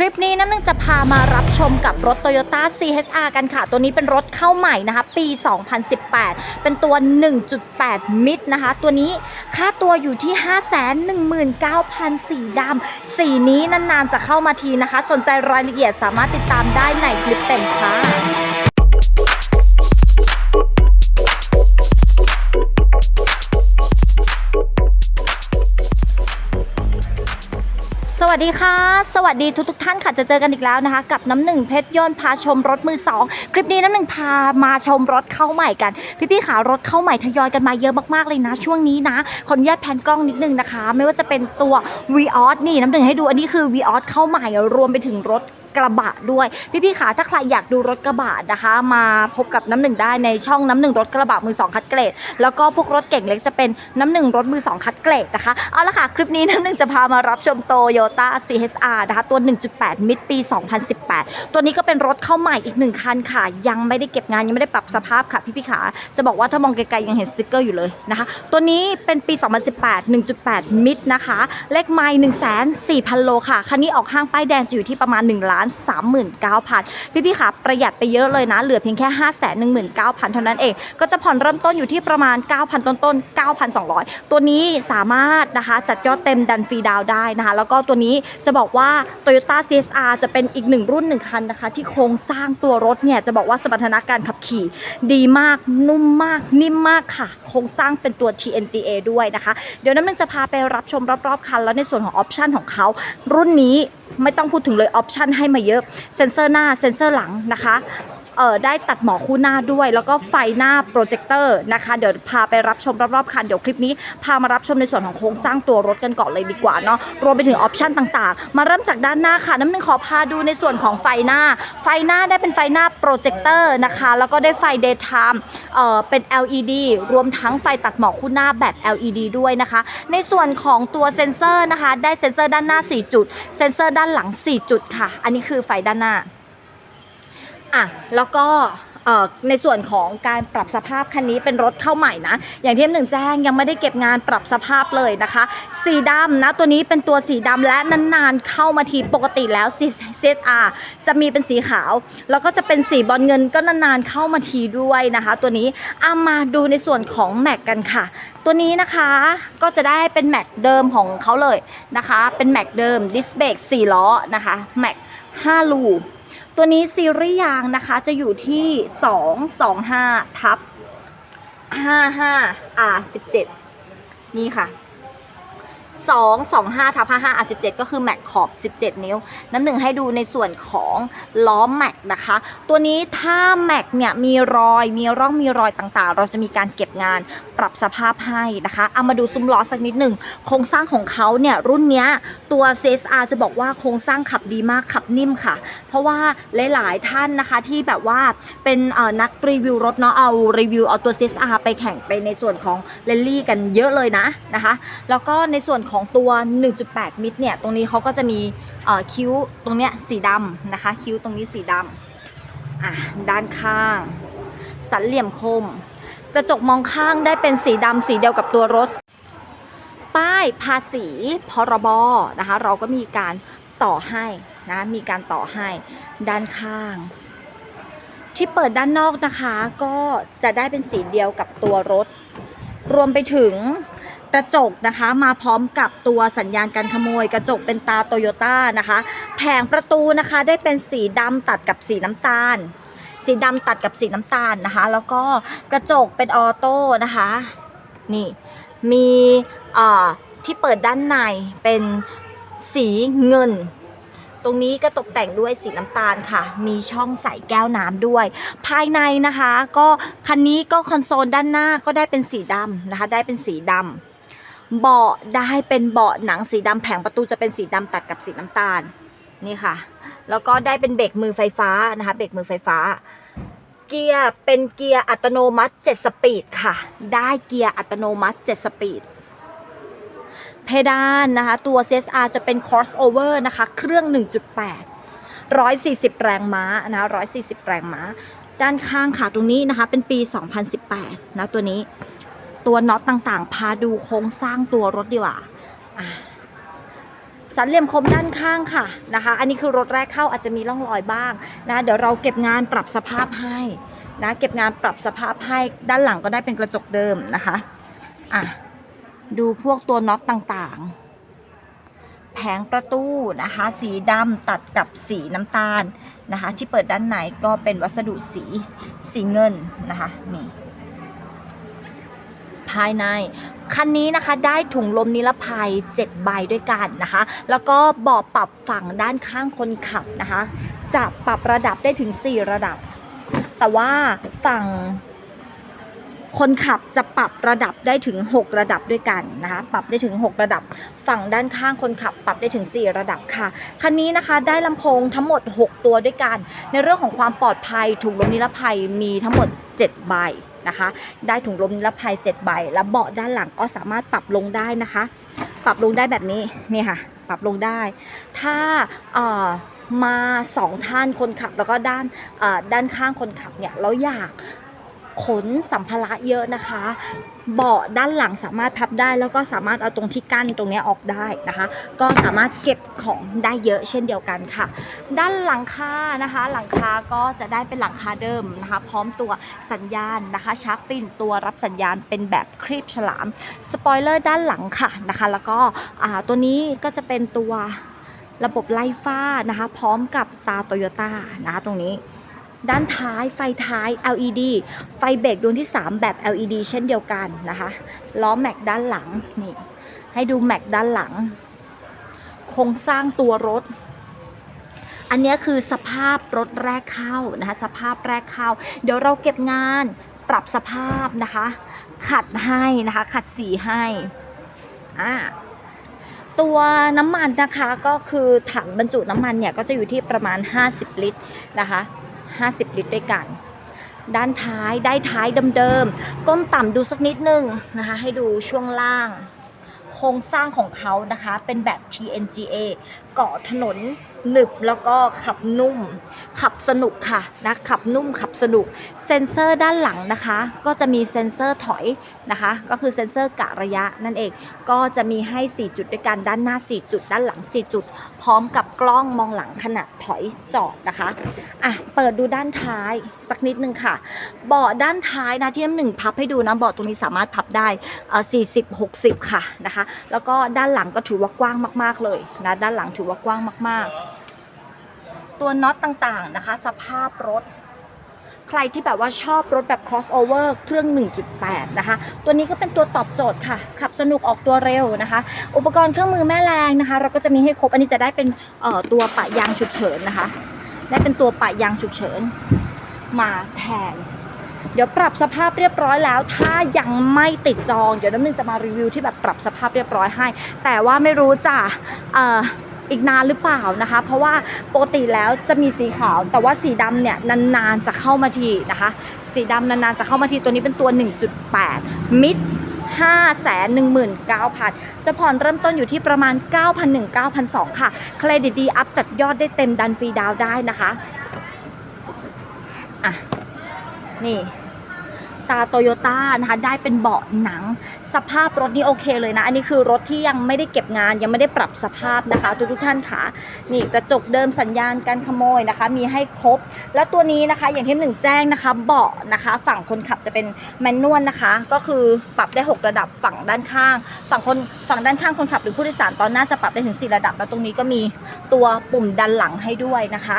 คลิปนี้น้ำหนึ่งจะพามารับชมกับรถ Toyota CHR กันค่ะ ตัวนี้เป็นรถเข้าใหม่นะคะ ปี 2018 เป็นตัว 1.8 มิตรนะคะ ตัวนี้ค่าตัวอยู่ที่ 519,000 สีดำสีนี้นานๆจะเข้ามาทีนะคะ สนใจรายละเอียดสามารถติดตามได้ในคลิปเต็มค่ะ สวัสดีค่ะ สวัสดีทุกทท่านค่ะจะเจอกันอีกแล้วนะคะ กับน้ำหนึ่งเพชรยนต์พาชมรถมือสองคลิปนี้น้ำหนึ่งพามาชมรถเข้าใหม่กัน พี่ๆขารถเข้าใหม่ทยอยกันมาเยอะมากๆเลยนะ ช่วงนี้นะขออนุญาตแพนกล้องนิดนึงนะคะ ไม่ว่าจะเป็นตัว v ีออนี่น้ำหนึ่งให้ดูอันนี้คือ v ีออเข้าใหม่รวมไปถึงรถ กระบะด้วย พี่ๆขาถ้าใครอยากดูรถกระบะนะคะ มาพบกับน้ำหนึ่งได้ในช่องน้ำหนึ่งรถกระบะมือสองคัดเกรด แล้วก็พวกรถเก่งเล็กจะเป็นน้ำหนึ่งรถมือสองคัดเกรดนะคะเอาละค่ะคลิปนี้น้ำหนึ่งจะพามารับชมโตโยต้า CHR นะคะตัว 1.8 มิตรปี 2018 ตัวนี้ก็เป็นรถเข้าใหม่อีกหนึ่งคันค่ะ ยังไม่ได้เก็บงานยังไม่ได้ปรับสภาพค่ะพี่ๆขาจะบอกว่าถ้ามองไกลๆยังเห็นสติกเกอร์อยู่เลยนะคะ ตัวนี้เป็นปี 2018 1.8 มิตรนะคะ เลขไมล์1 4 0 0 0 โลค่ะ คันนี้ออกห้างป้ายแดงจะอยู่ที่ประมาณ1ล้าน39,000พี่ๆค่ะประหยัดไปเยอะเลยนะ เหลือเพียงแค่5 1 9 0 0 0เก้าพันเท่านั้นเอง ก็จะผ่อนเริ่มต้นอยู่ที่ประมาณ9,000ต้นๆ9,200ตัวนี้สามารถนะคะจัดยอดเต็มดันฟรีดาวได้นะคะ แล้วก็ตัวนี้จะบอกว่า Toyota CSR จะเป็นอีกหนึ่งรุ่นหนึ่งคันนะคะ ที่โครงสร้างตัวรถเนี่ยจะบอกว่าสมรรถนะการขับขี่ ดีมากนุ่มมาก นิ่มมากค่ะ โครงสร้างเป็นตัว TNGA ด้วยนะคะ เดี๋ยวน้ำหนึงจะพาไปรับชมรอบๆคัน แล้วในส่วนของออปชันของเขารุ่นนี้ ไม่ต้องพูดถึงเลยออปชันให้มาเยอะเซ็นเซอร์หน้าเซ็นเซอร์หลังนะคะ เอ่อได้ตัดหมอคู่หน้าด้วย แล้วก็ไฟหน้าโปรเจคเตอร์นะคะเดี๋ยวพาไปรับชมรอบๆคันเดี๋ยวคลิปนี้พามารับชมในส่วนของโครงสร้างตัวรถกันก่อนเลยดีกว่าเนาะรวมไปถึงออปชันต่างๆ มาเริ่มจากด้านหน้าค่ะ น้ำหนึ่งขอพาดูในส่วนของไฟหน้า ไฟหน้าได้เป็นไฟหน้าโปรเจคเตอร์นะคะแล้วก็ได้ไฟ daytime เอ่อเป็น LED รวมทั้งไฟตัดหมอกคู่หน้าแบบ LED ด้วยนะคะ ในส่วนของตัวเซ็นเซอร์นะคะ ได้เซ็นเซอร์ด้านหน้า 4 จุด เซ็นเซอร์ด้านหลัง 4 จุดค่ะ อันนี้คือไฟด้านหน้า อะแล้วก็ในส่วนของการปรับสภาพคันนี้เป็นรถเข้าใหม่นะ อย่างที่หนึ่งแจ้งยังไม่ได้เก็บงานปรับสภาพเลยนะคะ สีดำนะตัวนี้เป็นตัวสีดำและนานๆเข้ามาทีปกติแล้ว CSR จะมีเป็นสีขาว แล้วก็จะเป็นสีบอลเงินก็นานๆเข้ามาทีด้วยนะคะ ตัวนี้เอามาดูในส่วนของแม็กกันค่ะ ตัวนี้นะคะก็จะได้เป็นแม็กเดิมของเขาเลยนะคะ เป็นแม็กเดิมดิสเบรก4ล้อนะคะแม็ก5ลู ตัวนี้ซีรีส์ยางนะคะจะอยู่ที่ 225ทับ55 R17 นี่ค่ะ 225ทับ55 R17 ก็คือแม็กขอบ 17 นิ้ว น้ำหนึ่งให้ดูในส่วนของล้อแม็กนะคะ ตัวนี้ถ้าแม็กเนี่ยมีรอยมีร่องมีรอยต่างๆ เราจะมีการเก็บงานปรับสภาพให้นะคะ เอามาดูซุ้มล้อสักนิดหนึ่งโครงสร้างของเขาเนี่ยรุ่นเนี้ยตัว CSR จะบอกว่าโครงสร้างขับดีมากขับนิ่มค่ะ เพราะว่าหลายๆท่านนะคะที่แบบว่าเป็นเออนักรีวิวรถเนาะเอารีวิวเอาตัว CSR ไปแข่งไปในส่วนของเรลลี่กันเยอะเลยนะนะคะ แล้วก็ในส่วนของสองตัว 1.8 มิตรเนี่ย ตรงนี้เขาก็จะมีคิ้วตรงเนี้ยสีดำนะคะ คิ้วตรงนี้สีดำอะด้านข้าง สันเหลี่ยมคม กระจกมองข้างได้เป็นสีดำสีเดียวกับตัวรถ ป้ายภาษีพรบนะคะ เราก็มีการต่อให้นะมีการต่อให้ด้านข้าง ที่เปิดด้านนอกนะคะ ก็จะได้เป็นสีเดียวกับตัวรถ รวมไปถึง กระจกนะคะมาพร้อมกับตัวสัญญาณการขโมย กระจกเป็นตาโตโยต้านะคะ แผงประตูนะคะได้เป็นสีดำตัดกับสีน้ำตาล สีดำตัดกับสีน้ำตาลนะคะ แล้วก็กระจกเป็นออโต้นะคะนี่มีที่เปิดด้านในเป็นสีเงิน ตรงนี้ก็ตกแต่งด้วยสีน้ำตาลค่ะ มีช่องใส่แก้วน้ำด้วย ภายในนะคะ ก็คันนี้ก็คอนโซลด้านหน้าก็ได้เป็นสีดำนะคะ ได้เป็นสีดำ เบาะได้เป็นเบาะหนังสีดำแผงประตูจะเป็นสีดำตัดกับสีน้ำตาลนี่ค่ะ แล้วก็ได้เป็นเบรกมือไฟฟ้านะคะเบรกมือไฟฟ้า เกียร์เป็นเกียร์อัตโนมัติ 7 สปีดค่ะ ได้เกียร์อัตโนมัติ 7 สปีด เพดานนะคะ ตัว CSR จะเป็น crossover นะคะ เครื่อง 1.8 140 แรงม้านะะ140 แรงม้า ด้านข้างค่ะตรงนี้นะคะ เป็นปี 2018 นะตัวนี้ ตัวน็อตต่างๆ พาดูโครงสร้างตัวรถดีกว่าสันเหลี่ยมคมด้านข้างค่ะนะคะ อันนี้คือรถแรกเข้าอาจจะมีร่องรอยบ้างนะเดี๋ยวเราเก็บงานปรับสภาพให้นะเก็บงานปรับสภาพให้ด้านหลังก็ได้เป็นกระจกเดิมนะคะอะดูพวกตัวน็อตต่างๆ แผงประตูนะคะ สีดำตัดกับสีน้ำตาลนะคะ ที่เปิดด้านในก็เป็นวัสดุสีสีเงินนะคะนี่ ภายใน คันนี้นะคะได้ถุงลมนิรภัย 7 ใบด้วยกันนะคะ แล้วก็เบาะปรับฝั่งด้านข้างคนขับนะคะ จะปรับระดับได้ถึง 4 ระดับ แต่ว่าฝั่งคนขับจะปรับระดับได้ถึง 6 ระดับด้วยกันนะคะปรับได้ถึง 6 ระดับ ฝั่งด้านข้างคนขับ ปรับได้ถึง 4 ระดับค่ะคันนี้นะคะได้ลำโพงทั้งหมด 6 ตัวด้วยกัน ในเรื่องของความปลอดภัยถุงลมนิรภัยมีทั้งหมด 7 ใบ นะคะ ได้ถุงลมนิรภัย7ใบ และเบาะด้านหลังก็สามารถปรับลงได้นะคะ ปรับลงได้แบบนี้นี่ค่ะ ปรับลงได้ ถ้าเอ่อมาสองท่านคนขับแล้วก็ด้านเอ่อด้านข้างคนขับเนี่ยเราอยากขนสัมภาระเยอะนะคะ เบาะด้านหลังสามารถพับได้ แล้วก็สามารถเอาตรงที่กั้นตรงนี้ออกได้นะคะ ก็สามารถเก็บของได้เยอะเช่นเดียวกันค่ะ ด้านหลังคานะคะ หลังคาก็จะได้เป็นหลังคาเดิมนะคะ พร้อมตัวสัญญาณนะคะชาร์กฟินตัวรับสัญญาณเป็นแบบครีบฉลามสปอยเลอร์ด้านหลังค่ะนะคะ แล้วก็ตัวนี้ก็จะเป็นตัวระบบไล่ฟ้านะคะ พร้อมกับตาโตโยต้านะคะตรงนี้ ด้านท้ายไฟท้าย LED ไฟเบรกดวงที่ 3 แบบ LED เช่นเดียวกันนะคะล้อแม็กด้านหลังนี่ให้ดูแม็กด้านหลังโครงสร้างตัวรถ อันนี้คือสภาพรถแรกเข้านะคะสภาพแรกเข้า เดี๋ยวเราเก็บงานปรับสภาพนะคะ ขัดให้นะคะ ขัดสีให้อ่าตัวน้ำมันนะคะก็คือถังบรรจุน้ำมันเนี่ยก็จะอยู่ที่ประมาณ 50 ลิตรนะคะ 50 ลิตรด้วยกัน ด้านท้ายได้ท้ายเดิมๆก้มต่ำดูสักนิดนึงนะคะ ให้ดูช่วงล่าง โครงสร้างของเขานะคะ เป็นแบบ TNGA เกาะถนนหนึบแล้วก็ขับนุ่ม ขับสนุกค่ะนะขับนุ่มขับสนุกเซ็นเซอร์ด้านหลังนะคะ ก็จะมีเซ็นเซอร์ถอยนะคะ ก็คือเซ็นเซอร์กะระยะนั่นเองก็จะมีให้ 4 จุดด้วยกันด้านหน้า 4 จุด ด้านหลัง 4 จุด พร้อมกับกล้องมองหลังขณะถอยจอดนะคะอะเปิดดูด้านท้ายสักนิดนึงค่ะ เบาะด้านท้ายนะที่น้ำหนึ่งพับให้ดูนะเบาะตรงนี้สามารถพับได้เอ่อ40 60 ค่ะนะคะ แล้วก็ด้านหลังก็ถือว่ากว้างมาก ๆเลยนะด้านหลังถือว่ากว้างมาก ๆ ตัวน็อตต่างๆนะคะ สภาพรถ ใครที่แบบว่าชอบรถแบบ crossover เครื่อง 1.8 นะคะ ตัวนี้ก็เป็นตัวตอบโจทย์ค่ะ ขับสนุกออกตัวเร็วนะคะ อุปกรณ์เครื่องมือแม่แรงนะคะ เราก็จะมีให้ครบ อันนี้จะได้เป็นตัวปะยางฉุกเฉินนะคะได้เป็นตัวปะยางฉุกเฉินมาแทนเดี๋ยวปรับสภาพเรียบร้อยแล้ว ถ้ายังไม่ติดจอง เดี๋ยวน้ำหนึ่งจะมารีวิวที่แบบปรับสภาพเรียบร้อยให้ แต่ว่าไม่รู้จะเอ่อ อีกนานหรือเปล่านะคะ เพราะว่าปกติแล้วจะมีสีขาว แต่ว่าสีดำเนี่ยนานๆจะเข้ามาทีนะคะ สีดำนานๆจะเข้ามาทีตัวนี้เป็นตัว 1.8 มิด5 1 9 0 0 0 จะผ่อนเริ่มต้นอยู่ที่ประมาณ9,100 9,200ค่ะ เครดิตดีอัพจัดยอดได้เต็มดันฟรีดาวได้นะคะอะนี่ตาโตโยต้านะคะได้เป็นเบาะหนังสภาพรถนี่โอเคเลยนะ อันนี้คือรถที่ยังไม่ได้เก็บงานยังไม่ได้ปรับสภาพนะคะ ทุกทุกท่านค่ะนี่กระจกเดิมสัญญาณการขโมยนะคะ มีให้ครบ และตัวนี้นะคะอย่างที่หนึ่งแจ้งนะคะเบาะนะคะ ฝั่งคนขับจะเป็นแมนนวลนะคะ ก็คือปรับได้ 6 ระดับฝั่งด้านข้าง ฝั่งคนฝั่งด้านข้างคนขับหรือผู้โดยสารตอนหน้าจะปรับได้ถึง 4 ระดับ แล้วตรงนี้ก็มีตัวปุ่มดันหลังให้ด้วยนะคะ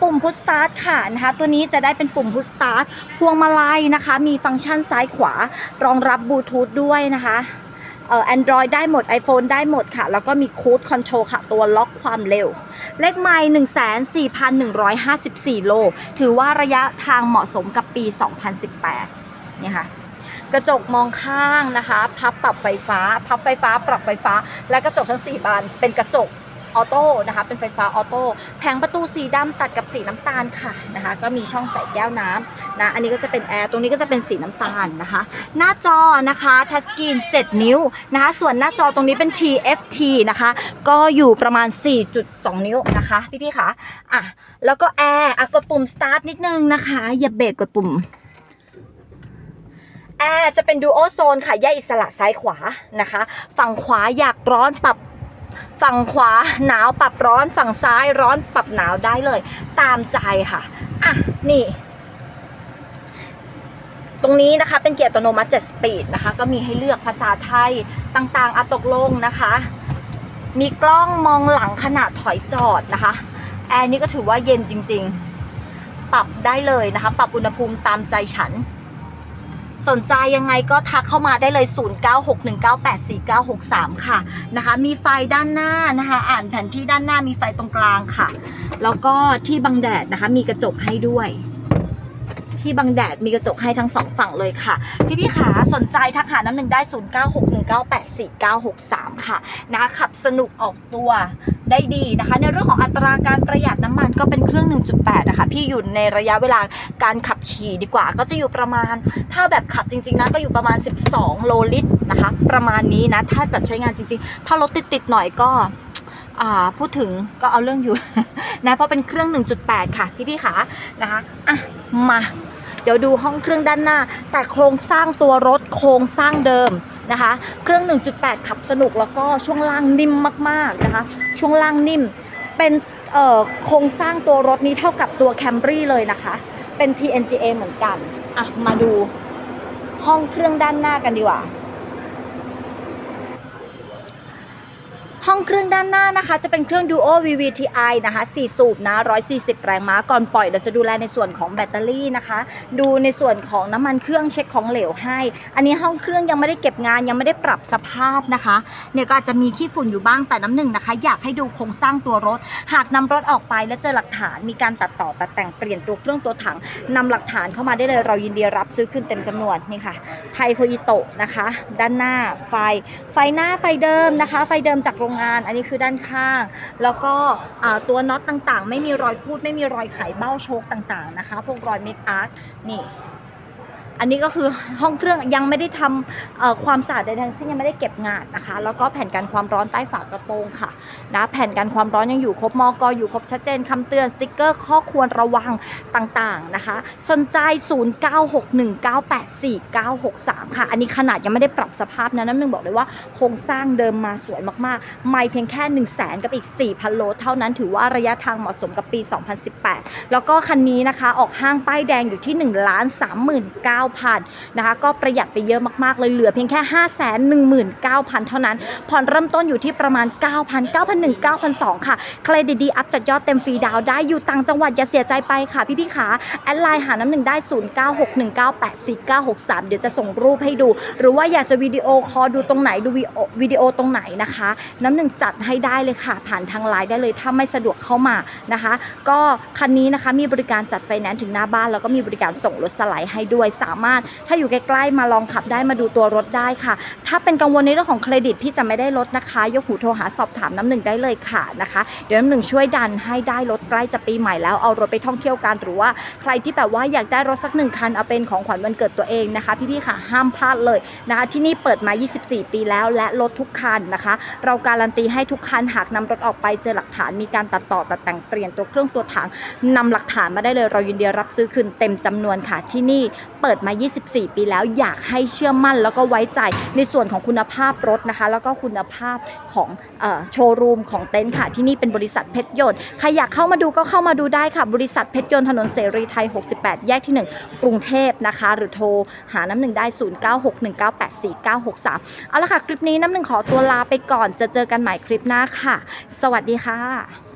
ปุ่มพุชสตาร์ทค่ะนะคะตัวนี้จะได้เป็นปุ่มพุชสตาร์ทพวงมาลัยนะคะ มีฟังก์ชันซ้ายขวารองรับบลูทูธด้วยนะคะเอ่อ Android ได้หมด iPhone ได้หมดค่ะ แล้วก็มีคูดคอนโทรลค่ะ ตัวล็อกความเร็ว เลขไมล์14,154 โล ถือว่าระยะทางเหมาะสมกับปี 2018 เนี่ยค่ะ กระจกมองข้างนะคะ พับปรับไฟฟ้า พับไฟฟ้า ปรับไฟฟ้า และกระจกทั้ง 4 บาน เป็นกระจก ออโต้นะคะเป็นไฟฟ้าออโต้แผงประตูสีดำตัดกับสีน้ำตาลค่ะนะคะก็มีช่องใส่แก้วน้ำนะอันนี้ก็จะเป็นแอร์ตรงนี้ก็จะเป็นสีน้ำตาลนะคะ หน้าจอนะคะทัชสกรีน 7 นิ้วนะคะส่วนหน้าจอตรงนี้เป็น TFT นะคะก็อยู่ประมาณ 4.2 นิ้วนะคะพี่ๆค่ะอะแล้วก็แอร์อะกดปุ่ม start นิดนึงนะคะอย่าเบรกกดปุ่มแอร์จะเป็นดูโอโซนค่ะแยกอิสระซ้ายขวานะคะ ฝั่งขวาอยากร้อนปรับ ฝั่งขวาหนาวปรับร้อน ฝั่งซ้ายร้อนปรับหนาวได้เลย ตามใจค่ะอะนี่ ตรงนี้นะคะ เป็นเกียร์อัตโนมัติ 7 สปีดนะคะ ก็มีให้เลือกภาษาไทยต่างๆอะตกลงนะคะ มีกล้องมองหลังขณะถอยจอดนะคะ แอร์นี่ก็ถือว่าเย็นจริง ๆ ปรับได้เลยนะคะ ปรับอุณหภูมิตามใจฉัน สนใจยังไงก็ทักเข้ามาได้เลย 0961984963 ค่ะนะคะ มีไฟด้านหน้านะคะ อ่านแผนที่ด้านหน้ามีไฟตรงกลางค่ะ แล้วก็ที่บังแดดนะคะ มีกระจกให้ด้วย ที่บังแดดมีกระจกให้ทั้งสองฝั่งเลยค่ะ พี่พี่ขาสนใจทักหาน้ำหนึ่งได้ 0961984963 ค่ะนะคะขับสนุกออกตัวได้ดีนะคะ ในเรื่องของอัตราการประหยัดน้ำมันก็เป็นเครื่อง 1.8 นะคะ พี่อยู่ในระยะเวลาการขับขี่ดีกว่า ก็จะอยู่ประมาณ ถ้าแบบขับจริงๆนะก็อยู่ประมาณ 12 โลลิตรนะคะ ประมาณนี้นะ ถ้าแบบใช้งานจริงๆ ถ้ารถติดๆหน่อยก็ พูดถึงก็เอาเรื่องอยู่ นะเพราะเป็นเครื่อง 1.8 ค่ะ พี่ๆขานะคะอะมาเดี๋ยวดูห้องเครื่องด้านหน้า แต่โครงสร้างตัวรถโครงสร้างเดิมนะคะ เครื่อง 1.8 ขับสนุกแล้วก็ช่วงล่างนิ่มมากๆนะคะ ช่วงล่างนิ่ม เป็นโครงสร้างตัวรถนี้เท่ากับตัว Camry เลยนะคะ เป็น TNGA เหมือนกัน อะ มาดูห้องเครื่องด้านหน้ากันดีกว่า ห้องเครื่องด้านหน้านะคะ จะเป็นเครื่อง Duo VVTi นะคะ 4 สูบนะ 140 แรงม้า ก่อนปล่อยเราจะดูแลในส่วนของแบตเตอรี่นะคะ ดูในส่วนของน้ำมันเครื่องเช็คของเหลวให้ อันนี้ห้องเครื่องยังไม่ได้เก็บงานยังไม่ได้ปรับสภาพนะคะ เนี่ยก็อาจจะมีขี้ฝุ่นอยู่บ้างแต่น้ำหนึ่งนะคะ อยากให้ดูโครงสร้างตัวรถ หากนำรถออกไปแล้วเจอหลักฐานมีการตัดต่อตัดแต่งเปลี่ยนตัวเครื่องตัวถังนำหลักฐานเข้ามาได้เลยเรายินดีรับซื้อขึ้นเต็มจำนวนนี่ค่ะ ไทโคอิโตะนะคะ ด้านหน้าไฟ ไฟหน้าไฟเดิมนะคะ ไฟเดิมจากโรงงาน อันนี้คือด้านข้าง แล้วก็ตัวน็อตต่างๆ ไม่มีรอยคูดไม่มีรอยไขเบ้าโชกต่างๆนะคะ พวกรอยเม็ดอาร์ตนี่ อันนี้ก็คือห้องเครื่องยังไม่ได้ทำความสะอาดใดทั้งสิ้นยังไม่ได้เก็บงานนะคะ แล้วก็แผ่นกันความร้อนใต้ฝากระโปรงค่ะนะแผ่นกันความร้อนยังอยู่ครบมอกอยู่ครบชัดเจนคำเตือนสติกเกอร์ข้อควรระวังต่างๆนะคะ สนใจ 0961984963 ค่ะ อันนี้ขนาดยังไม่ได้ปรับสภาพนะน้ำหนึ่งบอกเลยว่าโครงสร้างเดิมมาสวยมากๆ ไม่เพียงแค่ 1 0 0 0 0แสนกับอีก 4,000 โล เท่านั้นถือว่าระยะทางเหมาะสมกับปี 2018 แล้วก็คันนี้นะคะออกห้างป้ายแดงอยู่ที่1 3 9 0 0 0นะคะก็ประหยัดไปเยอะมากๆเลยเหลือเพียงแค่ 5 1 9 0 0 0 เท่านั้น ผ่อนเริ่มต้นอยู่ที่ประมาณ 9,000 9,001 9,002ค่ะเครดิตดีอัพจัดยอดเต็มฟรีดาวได้อยู่ต่างจังหวัดอย่าเสียใจไปค่ะพี่ๆขาแอดไลน์หาน้ำหนึ่งได้ 0961984963 เดี๋ยวจะส่งรูปให้ดู หรือว่าอยากจะวิดีโอคอลดูตรงไหนดูวิดีโอวิดีโอตรงไหนนะคะ น้ำหนึ่งจัดให้ได้เลยค่ะ ผ่านทางไลน์ได้เลยถ้าไม่สะดวกเข้ามานะคะ ก็คันนี้นะคะมีบริการจัดไฟแนนซ์ถึงหน้าบ้านแล้วก็มีบริการส่งรถสไลด์ให้ด้วยสามารถ ถ้าอยู่ใกล้ๆมาลองขับได้มาดูตัวรถได้ค่ะ ถ้าเป็นกังวลในเรื่องของเครดิตพี่จะไม่ได้ลดนะคะ ยกหูโทรหาสอบถามน้ำหนึ่งได้เลยค่ะนะคะ เดี๋ยวน้ำหนึ่งช่วยดันให้ได้รถใกล้จะปีใหม่แล้วเอารถไปท่องเที่ยวกันหรือว่าใครที่แบบว่าอยากได้รถสักหนึ่งคันเอาเป็นของขวัญวันเกิดตัวเองนะคะ พี่ๆค่ะห้ามพลาดเลยนะคะที่นี่เปิดมา 24 ปีแล้วและรถทุกคันนะคะ เราการันตีให้ทุกคันหากนำรถออกไปเจอหลักฐานมีการตัดต่อตัดแต่งเปลี่ยนตัวเครื่องตัวถังนำหลักฐานมาได้เลยเรายินดีรับซื้อคืนเต็มจำนวนค่ะที่นี่เปิดมา24 ปีแล้วอยากให้เชื่อมั่นแล้วก็ไว้ใจในส่วนของคุณภาพรถนะคะ แล้วก็คุณภาพของอโชว์รูมของเต็นท์ค่ะ ที่นี่เป็นบริษัทเพชรยนต์ใครอยากเข้ามาดูก็เข้ามาดูได้ค่ะ บริษัทเพชรยนต์ถนนเสรีไทย 68 แยกที่ 1 กรุงเทพนะคะ หรือโทรหาน้ำหนึ่งได้ 0961984963 เอาละค่ะ คลิปนี้น้ำหนึ่งขอตัวลาไปก่อนจะเจอกันใหม่คลิปหน้าค่ะ สวัสดีค่ะ